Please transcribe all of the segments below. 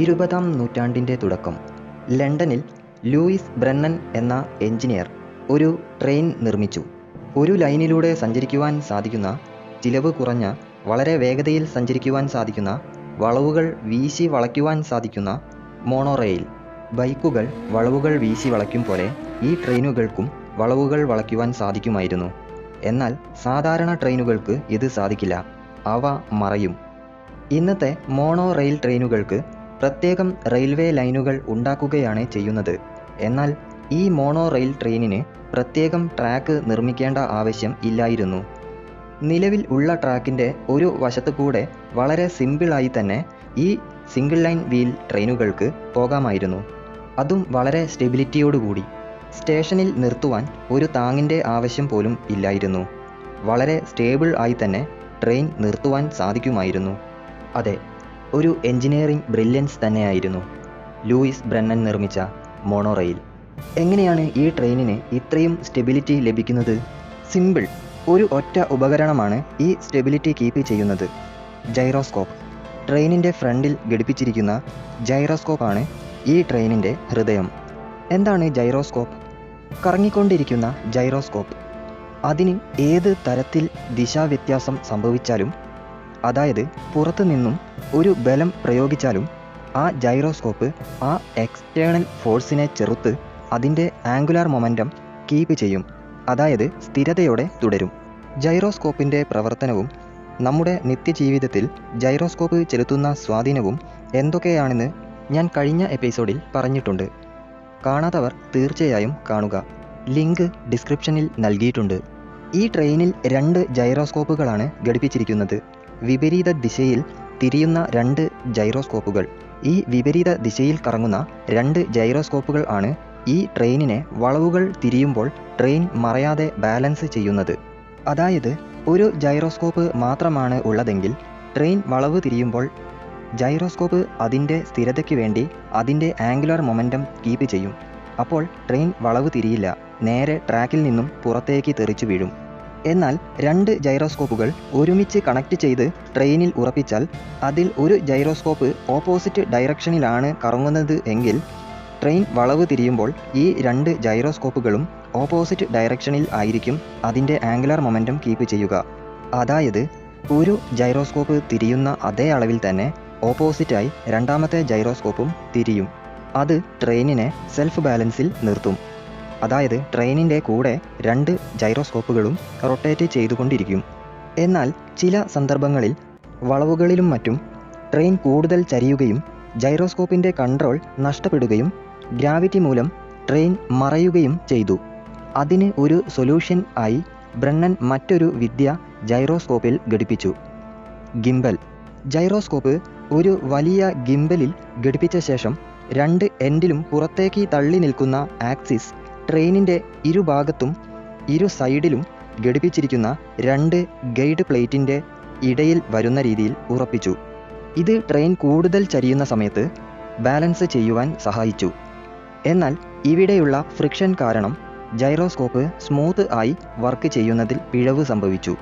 ഇരുപതാം നൂറ്റാണ്ടിന്റെ തുടക്കം. ലണ്ടനിൽ ലൂയിസ് ബ്രണ്ണൻ എന്ന എഞ്ചിനീയർ ഒരു ട്രെയിൻ നിർമ്മിച്ചു. ഒരു ലൈനിലൂടെ സഞ്ചരിക്കുവാൻ സാധിക്കുന്ന ചിലവ് കുറഞ്ഞ വളരെ വേഗതയിൽ സഞ്ചരിക്കുവാൻ സാധിക്കുന്ന വളവുകൾ വീശി വളയ്ക്കുവാൻ സാധിക്കുന്ന മോണോറെയിൽ. ബൈക്കുകൾ വളവുകൾ വീശി വളയ്ക്കും പോലെ ഈ ട്രെയിനുകൾക്കും വളവുകൾ വളയ്ക്കുവാൻ സാധിക്കുമായിരുന്നു. എന്നാൽ സാധാരണ ട്രെയിനുകൾക്ക് ഇത് സാധിക്കില്ല. അവ മറയും. ഇന്നത്തെ മോണോ റെയിൽ ട്രെയിനുകൾക്ക് പ്രത്യേകം റെയിൽവേ ലൈനുകൾ ഉണ്ടാക്കുകയാണ് ചെയ്യുന്നത്. എന്നാൽ ഈ മോണോ റെയിൽ ട്രെയിനിന് പ്രത്യേകം ട്രാക്ക് നിർമ്മിക്കേണ്ട ആവശ്യം ഇല്ലായിരുന്നു. നിലവിൽ ഉള്ള ട്രാക്കിന്റെ ഒരു വശത്തു കൂടെ വളരെ സിമ്പിളായി തന്നെ ഈ സിംഗിൾ ലൈൻ വീൽ ട്രെയിനുകൾക്ക് പോകാമായിരുന്നു. അതും വളരെ സ്റ്റെബിലിറ്റിയോടുകൂടി. സ്റ്റേഷനിൽ നിർത്തുവാൻ ഒരു താങ്ങിന്റെ ആവശ്യം പോലും ഇല്ലായിരുന്നു. വളരെ സ്റ്റേബിൾ ആയി തന്നെ ട്രെയിൻ നിർത്തുവാൻ സാധിക്കുമായിരുന്നു. അതെ ഒരു എഞ്ചിനീയറിംഗ് ബ്രില്യൻസ് തന്നെയായിരുന്നു ലൂയിസ് ബ്രണ്ണൻ നിർമ്മിച്ച മോണോറെയിൽ. എങ്ങനെയാണ് ഈ ട്രെയിനിന് ഇത്രയും സ്റ്റെബിലിറ്റി ലഭിക്കുന്നത്? സിമ്പിൾ ഒരു ഒറ്റ ഉപകരണമാണ് ഈ സ്റ്റെബിലിറ്റി കീപ്പ് ചെയ്യുന്നത്. ജൈറോസ്കോപ്പ്. ട്രെയിനിന്റെ ഫ്രണ്ടിൽ ഘടിപ്പിച്ചിരിക്കുന്ന ജൈറോസ്കോപ്പാണ് ഈ ട്രെയിനിന്റെ ഹൃദയം. എന്താണ് ജൈറോസ്കോപ്പ്? കറങ്ങിക്കൊണ്ടിരിക്കുന്ന ജൈറോസ്കോപ്പ്. അതിന് ഏത് തരത്തിൽ ദിശാവ്യത്യാസം സംഭവിച്ചാലും അതായത് പുറത്തു നിന്നും ഒരു ബലം പ്രയോഗിച്ചാലും ആ ജൈറോസ്കോപ്പ് ആ എക്സ്റ്റേണൽ ഫോഴ്സിനെ ചെറുത്ത് അതിന്റെ ആംഗുലാർ മൊമെന്റം കീപ്പ് ചെയ്യും. അതായത് സ്ഥിരതയോടെ തുടരും. ജൈറോസ്കോപ്പിന്റെ പ്രവർത്തനവും നമ്മുടെ നിത്യജീവിതത്തിൽ ജൈറോസ്കോപ്പ് ചെലുത്തുന്ന സ്വാധീനവും എന്തൊക്കെയാണെന്ന് ഞാൻ കഴിഞ്ഞ എപ്പിസോഡിൽ പറഞ്ഞിട്ടുണ്ട്. കാണാത്തവർ തീർച്ചയായും കാണുക. ലിങ്ക് ഡിസ്ക്രിപ്ഷനിൽ നൽകിയിട്ടുണ്ട്. ഈ ട്രെയിനിൽ രണ്ട് ജൈറോസ്കോപ്പുകളാണ് ഘടിപ്പിച്ചിരിക്കുന്നത്. വിപരീത ദിശയിൽ തിരിയുന്ന രണ്ട് ജൈറോസ്കോപ്പുകൾ ഈ വിപരീത ദിശയിൽ കറങ്ങുന്ന രണ്ട് ജൈറോസ്കോപ്പുകൾ ആണ് ഈ ട്രെയിനിനെ വളവുകൾ തിരിയുമ്പോൾ ട്രെയിൻ മറയാതെ ബാലൻസ് ചെയ്യുന്നത്. അതായത് ഒരു ജൈറോസ്കോപ്പ് മാത്രമാണ് ഉള്ളതെങ്കിൽ ട്രെയിൻ വളവ് തിരിയുമ്പോൾ ജൈറോസ്കോപ്പ് അതിന്റെ സ്ഥിരതയ്ക്ക് വേണ്ടി അതിന്റെ ആംഗുലർ മൊമെന്റം കീപ്പ് ചെയ്യും. അപ്പോൾ ട്രെയിൻ വളവ് തിരിയില്ല നേരെ ട്രാക്കിൽ നിന്നും പുറത്തേക്ക് തെറിച്ചു വീഴും. എന്നാൽ രണ്ട് ജൈറോസ്കോപ്പുകൾ ഒരുമിച്ച് കണക്ട് ചെയ്ത് ട്രെയിനിൽ ഉറപ്പിച്ചാൽ അതിൽ ഒരു ജൈറോസ്കോപ്പ് ഓപ്പോസിറ്റ് ഡയറക്ഷനിലാണ് കറങ്ങുന്നത് എങ്കിൽ ട്രെയിൻ വളവ് തിരിയുമ്പോൾ ഈ രണ്ട് ജൈറോസ്കോപ്പുകളും ഓപ്പോസിറ്റ് ഡയറക്ഷനിൽ ആയിരിക്കും അതിന്റെ ആംഗുലാർ മൊമെന്റം കീപ്പ് ചെയ്യുക. അതായത് ഒരു ജൈറോസ്കോപ്പ് തിരിയുന്ന അതേ അളവിൽ തന്നെ ഓപ്പോസിറ്റായി രണ്ടാമത്തെ ജൈറോസ്കോപ്പും തിരിയും. അത് ട്രെയിനിനെ സെൽഫ് ബാലൻസിൽ നിർത്തും. അതായത് ട്രെയിനിന്റെ കൂടെ രണ്ട് ജൈറോസ്കോപ്പുകളും റൊട്ടേറ്റ് ചെയ്തുകൊണ്ടിരിക്കും. എന്നാൽ ചില സന്ദർഭങ്ങളിൽ വളവുകളിലും മറ്റും ട്രെയിൻ കൂടുതൽ ചരിയുകയും ജൈറോസ്കോപ്പിന്റെ കൺട്രോൾ നഷ്ടപ്പെടുകയും ഗ്രാവിറ്റി മൂലം ട്രെയിൻ മറയുകയും ചെയ്തു. അതിന് ഒരു സൊല്യൂഷൻ ആയി ബ്രണ്ണൻ മറ്റൊരു വിദ്യ ജൈറോസ്കോപ്പിൽ ഘടിപ്പിച്ചു. ഗിംബൽ. ജൈറോസ്കോപ്പ് ഒരു വലിയ ഗിംബലിൽ ഘടിപ്പിച്ച ശേഷം രണ്ട് എൻഡിലും പുറത്തേക്ക് തള്ളി നിൽക്കുന്ന ആക്സിസ് ട്രെയിനിന്റെ ഇരുഭാഗത്തും ഇരു സൈഡിലും ഘടിപ്പിച്ചിരിക്കുന്ന രണ്ട് ഗൈഡ് പ്ലേറ്റിന്റെ ഇടയിൽ വരുന്ന രീതിയിൽ ഉറപ്പിച്ചു. ഇത് ട്രെയിൻ കൂടുതൽ ചരിയുന്ന സമയത്ത് ബാലൻസ് ചെയ്യുവാൻ സഹായിച്ചു. എന്നാൽ ഇവിടെയുള്ള ഫ്രിക്ഷൻ കാരണം ജൈറോസ്കോപ്പ് സ്മൂത്ത് ആയി വർക്ക് ചെയ്യുന്നതിൽ പിഴവ് സംഭവിച്ചു.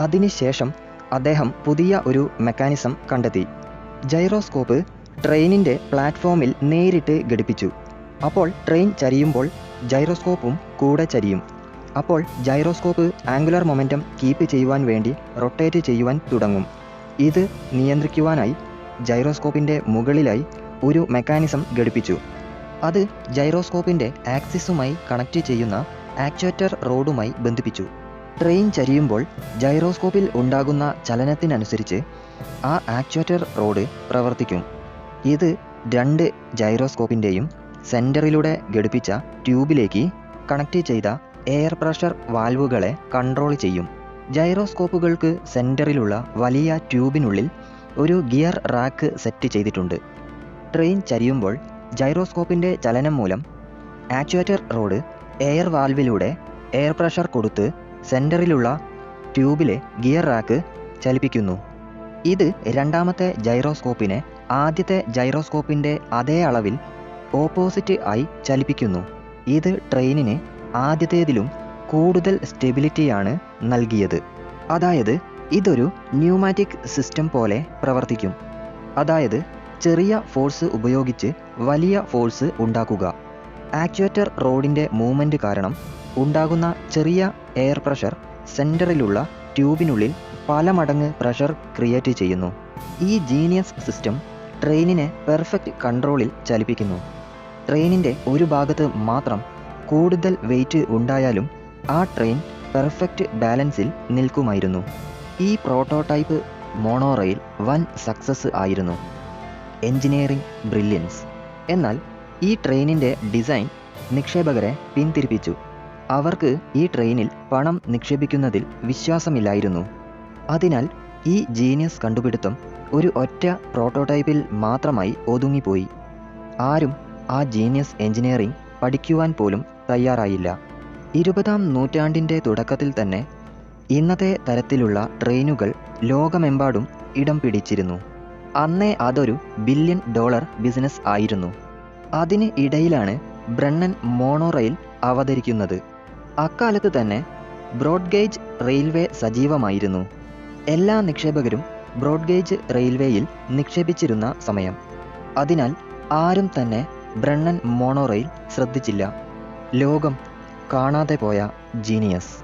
അതിനുശേഷം അദ്ദേഹം പുതിയ ഒരു മെക്കാനിസം കണ്ടെത്തി. ജൈറോസ്കോപ്പ് ട്രെയിനിന്റെ പ്ലാറ്റ്ഫോമിൽ നേരിട്ട് ഘടിപ്പിച്ചു. അപ്പോൾ ട്രെയിൻ ചരിയുമ്പോൾ ജൈറോസ്കോപ്പും കൂടെ ചരിയും. അപ്പോൾ ജൈറോസ്കോപ്പ് ആംഗുലർ മൊമെന്റം കീപ്പ് ചെയ്യുവാൻ വേണ്ടി റൊട്ടേറ്റ് ചെയ്യുവാൻ തുടങ്ങും. ഇത് നിയന്ത്രിക്കുവാനായി ജൈറോസ്കോപ്പിന്റെ മുകളിലായി ഒരു മെക്കാനിസം ഘടിപ്പിച്ചു. അത് ജൈറോസ്കോപ്പിന്റെ ആക്സിസുമായി കണക്റ്റ് ചെയ്യുന്ന ആക്ച്വേറ്റർ റോഡുമായി ബന്ധിപ്പിച്ചു. ട്രെയിൻ ചരിയുമ്പോൾ ജൈറോസ്കോപ്പിൽ ഉണ്ടാകുന്ന ചലനത്തിനനുസരിച്ച് ആ ആക്ച്വേറ്റർ റോഡ് പ്രവർത്തിക്കും. ഇത് രണ്ട് ജൈറോസ്കോപ്പിന്റെയും സെന്ററിലൂടെ ഘടിപ്പിച്ച ട്യൂബിലേക്ക് കണക്ട് ചെയ്ത എയർ പ്രഷർ വാൽവുകളെ കൺട്രോൾ ചെയ്യും. ജൈറോസ്കോപ്പുകൾക്ക് സെന്ററിലുള്ള വലിയ ട്യൂബിനുള്ളിൽ ഒരു ഗിയർ റാക്ക് സെറ്റ് ചെയ്തിട്ടുണ്ട്. ട്രെയിൻ ചരിയുമ്പോൾ ജൈറോസ്കോപ്പിന്റെ ചലനം മൂലം ആക്ച്വേറ്റർ റോഡ് എയർ വാൽവിലൂടെ എയർ പ്രഷർ കൊടുത്ത് സെന്ററിലുള്ള ട്യൂബിലെ ഗിയർ റാക്ക് ചലിപ്പിക്കുന്നു. ഇത് രണ്ടാമത്തെ ജൈറോസ്കോപ്പിനെ ആദ്യത്തെ ജൈറോസ്കോപ്പിന്റെ അതേ അളവിൽ ഓപ്പോസിറ്റ് ആയി ചലിപ്പിക്കുന്നു. ഇത് ട്രെയിനിന് ആദ്യത്തേതിലും കൂടുതൽ സ്റ്റെബിലിറ്റിയാണ് നൽകിയത്. അതായത് ഇതൊരു ന്യൂമാറ്റിക് സിസ്റ്റം പോലെ പ്രവർത്തിക്കും. അതായത് ചെറിയ ഫോഴ്സ് ഉപയോഗിച്ച് വലിയ ഫോഴ്സ് ഉണ്ടാക്കുക. ആക്ച്വേറ്റർ റോഡിന്റെ മൂവ്മെന്റ് കാരണം ഉണ്ടാകുന്ന ചെറിയ എയർ പ്രഷർ സെന്ററിലുള്ള ട്യൂബിനുള്ളിൽ പല മടങ്ങ് പ്രഷർ ക്രിയേറ്റ് ചെയ്യുന്നു. ഈ ജീനിയസ് സിസ്റ്റം ട്രെയിനിനെ പെർഫെക്റ്റ് കൺട്രോളിൽ ചലിപ്പിക്കുന്നു. ട്രെയിനിന്റെ ഒരു ഭാഗത്ത് മാത്രം കൂടുതൽ വെയിറ്റ് ഉണ്ടായാലും ആ ട്രെയിൻ പെർഫെക്റ്റ് ബാലൻസിൽ നിൽക്കുമായിരുന്നു. ഈ പ്രോട്ടോടൈപ്പ് മോണോറെയിൽ വൻ സക്സസ് ആയിരുന്നു. Engineering brilliance. എന്നാൽ ഈ ട്രെയിനിന്റെ ഡിസൈൻ നിക്ഷേപകരെ പിന്തിരിപ്പിച്ചു. അവർക്ക് ഈ ട്രെയിനിൽ പണം നിക്ഷേപിക്കുന്നതിൽ വിശ്വാസമില്ലായിരുന്നു. അതിനാൽ ഈ ജീനിയസ് കണ്ടുപിടുത്തം ഒരു ഒറ്റ പ്രോട്ടോടൈപ്പിൽ മാത്രമായി ഒതുങ്ങിപ്പോയി. ആരും ആ ജീനിയസ് എഞ്ചിനീയറിംഗ് പഠിക്കുവാൻ പോലും തയ്യാറായില്ല. ഇരുപതാം നൂറ്റാണ്ടിന്റെ തുടക്കത്തിൽ തന്നെ ഇന്നത്തെ തരത്തിലുള്ള ട്രെയിനുകൾ ലോകമെമ്പാടും ഇടം പിടിച്ചിരുന്നു. അന്നേ അതൊരു ബില്യൺ ഡോളർ ബിസിനസ് ആയിരുന്നു. അതിന് ഇടയിലാണ് ബ്രണ്ണൻ മോണോറെയിൽ അവതരിക്കുന്നത്. അക്കാലത്ത് തന്നെ ബ്രോഡ്ഗേജ് റെയിൽവേ സജീവമായിരുന്നു. എല്ലാ നിക്ഷേപകരും ബ്രോഡ്ഗേജ് റെയിൽവേയിൽ നിക്ഷേപിച്ചിരുന്ന സമയം. അതിനാൽ ആരും തന്നെ ബ്രണ്ണൻ മോണോറെയിൽ ശ്രദ്ധിച്ചില്ല. ലോകം കാണാതെ പോയ ജീനിയസ്.